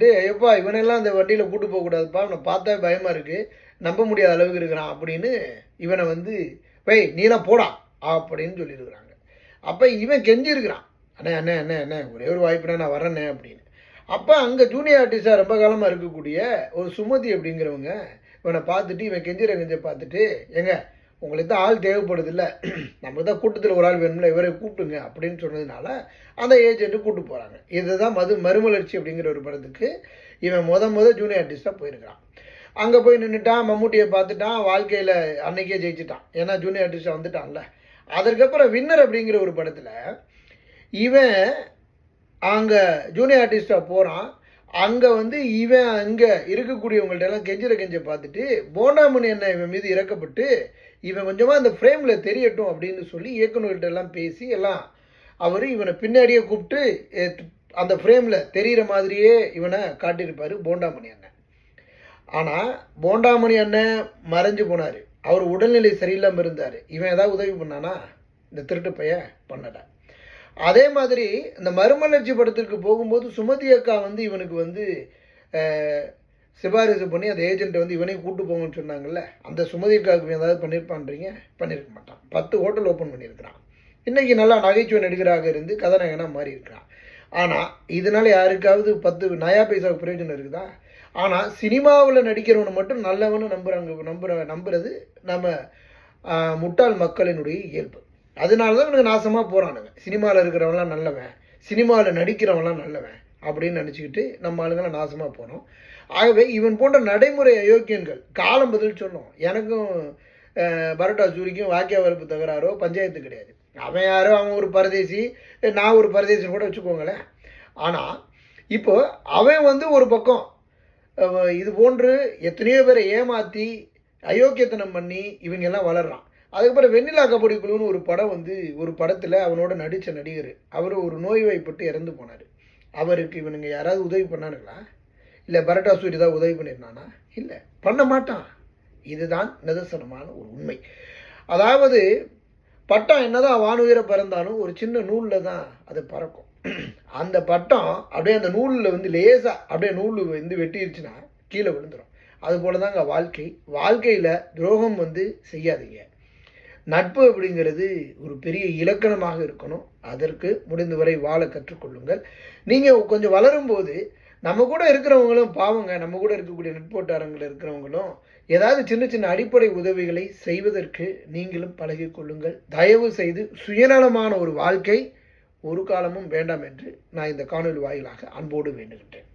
டேய் எப்பா இவனெல்லாம் அந்த வண்டியில் கூட்டு போகக்கூடாதுப்பா அவனை பார்த்தா பயமாக இருக்குது நம்ப முடியாத அளவுக்கு இருக்கிறான் அப்படின்னு இவனை வந்து வெய் நீலாம் போடா அப்படின்னு சொல்லியிருக்கிறாங்க. அப்போ இவன் கெஞ்சிருக்கிறான் அண்ணே அண்ணே அண்ணே அண்ணே ஒரே ஒரு வாய்ப்புனா நான் வரேண்ணே அப்படின்னு. அப்போ அங்கே ஜூனியர் ஆர்டிஸ்டாக ரொம்ப காலமாக இருக்கக்கூடிய ஒரு சுமதி அப்படிங்கிறவங்க இவனை பார்த்துட்டு இவன் கெஞ்சிர கெஞ்ச பார்த்துட்டு ஏங்க உங்களுக்கு தான் ஆள் தேவைப்படுதில்ல. நம்மளுக்கு தான் கூட்டத்தில் ஒரு ஆள் வேணும்ல இவரை கூப்பிட்டுங்க அப்படின்னு சொன்னதுனால அந்த ஏஜென்ட்டு கூப்பிட்டு போகிறாங்க இதுதான் மது மறுமலர்ச்சி அப்படிங்கிற ஒரு படத்துக்கு இவன் முத முத ஜூனியர் ஆர்டிஸ்ட்டாக போயிருக்கிறான். அங்கே போய் நின்றுட்டான் மம்முட்டியை பார்த்துட்டான் வாழ்க்கையில் அன்னைக்கே ஜெயிச்சிட்டான். ஏன்னா ஜூனியர் ஆர்டிஸ்டாக வந்துட்டான்ல. அதற்கப்புறம் வின்னர் அப்படிங்கிற ஒரு படத்தில் இவன் அங்கே ஜூனியர் ஆர்டிஸ்டாக போகிறான் அங்கே வந்து இவன் அங்கே இருக்கக்கூடியவங்கள்ட்ட எல்லாம் கெஞ்சிர கெஞ்ச பார்த்துட்டு போண்டாமணி என்ன இவன் மீது இறக்கப்பட்டு இவன் கொஞ்சமாக அந்த ஃப்ரேமில் தெரியட்டும் அப்படின்னு சொல்லி இயக்குநர்கிட்ட எல்லாம் பேசி எல்லாம் அவர் இவனை பின்னாடியே கூப்பிட்டு அந்த ஃப்ரேமில் தெரிகிற மாதிரியே இவனை காட்டியிருப்பார் போண்டாமணி அண்ணன் ஆனால் போண்டாமணி அண்ணன் மறைஞ்சு போனார். அவர் உடல்நிலை சரியில்லாமல் இருந்தார். இவன் ஏதாவது உதவி பண்ணானா? இந்த திருட்டு பையன் பண்ணலை. அதே மாதிரி இந்த மறுமலர்ச்சி படத்திற்கு போகும்போது சுமதி அக்கா வந்து இவனுக்கு வந்து சிபாரிசு பண்ணி அந்த ஏஜென்ட்டை வந்து இவனையும் கூட்டு போங்கன்னு சொன்னாங்கல்ல அந்த சுமதி அக்காவுக்கு ஏதாவது பண்ணியிருப்பான்றீங்க பண்ணியிருக்க மாட்டான். பத்து ஹோட்டல் ஓப்பன் பண்ணியிருக்கிறான் இன்றைக்கி நல்லா நகைச்சுவை நடிகராக இருந்து கதாநாயகனாக மாறி இருக்கிறான் ஆனால் இதனால யாருக்காவது பத்து நயா பைசாவுக்கு பிரயோஜனம் இருக்குதா? ஆனால் சினிமாவில் நடிக்கிறவனை மட்டும் நல்லவனு நம்புறாங்க நம்புற நம்புறது நம்ம முட்டாள் மக்களினுடைய இயல்பு. அதனால தான் இவனுக்கு நாசமாக போகிறானுங்க சினிமாவில் இருக்கிறவன்லாம் நல்லவன் சினிமாவில் நடிக்கிறவன்லாம் நல்லவன் அப்படின்னு நினச்சிக்கிட்டு நம்ம ஆளுங்களாம் நாசமாக போகிறோம் ஆகவே இவன் போன்ற நடைமுறை அயோக்கியன்கள் காலம் பதில் சொல்லும். எனக்கும் பரோட்டா சூரிக்கும் வாக்கிய வரப்பு தகராறோ பஞ்சாயத்து கிடையாது. அவன் யாரோ அவன் ஒரு பரதேசி நான் ஒரு பரதேசின்னு கூட வச்சுக்கோங்களேன். ஆனால் இப்போது அவன் வந்து ஒரு பக்கம் இது போன்று எத்தனையோ பேரை ஏமாற்றி அயோக்கியத்தனம் பண்ணி இவங்க எல்லாம் வளர்றான். அதுக்கப்புறம் வெண்ணிலா கபடி குழுன்னு ஒரு படம் வந்து ஒரு படத்தில் அவனோட நடித்த நடிகர் அவர் ஒரு நோய்வாய்ப்பட்டு இறந்து போனார். அவருக்கு இவனுங்க யாராவது உதவி பண்ணானுங்களா? இல்லை பரட்டா சூரி ஏதாவது உதவி பண்ணியிருந்தானா? இல்லை. பண்ண மாட்டான். இதுதான் நிதர்சனமான ஒரு உண்மை. அதாவது பட்டம் என்னதான் வானுயிரை பறந்தாலும் ஒரு சின்ன நூலில் தான் அது பறக்கும். அந்த பட்டம் அப்படியே அந்த நூலில் வந்து லேசாக அப்படியே நூல் வந்து வெட்டிடுச்சுன்னா கீழே விழுந்துடும் அது போல தாங்க வாழ்க்கை. வாழ்க்கையில் துரோகம் வந்து செய்யாதீங்க. நட்பு அப்படிங்கிறது ஒரு பெரிய இலக்கணமாக இருக்கணும். அதற்கு முடிந்தவரை வாழ கற்றுக்கொள்ளுங்கள். நீங்கள் கொஞ்சம் வளரும்போது நம்ம கூட இருக்கிறவங்களும் பாவங்க நம்ம கூட இருக்கக்கூடிய நட்போட்டாரங்கள் இருக்கிறவங்களும் ஏதாவது சின்ன சின்ன அடிப்படை உதவிகளை செய்வதற்கு நீங்களும் பழகிக்கொள்ளுங்கள் தயவு செய்து சுயநலமான ஒரு வாழ்க்கை ஒரு காலமும் வேண்டாம் என்று நான் இந்த காணொலி வாயிலாக அன்போடு வேண்டுகின்றேன்.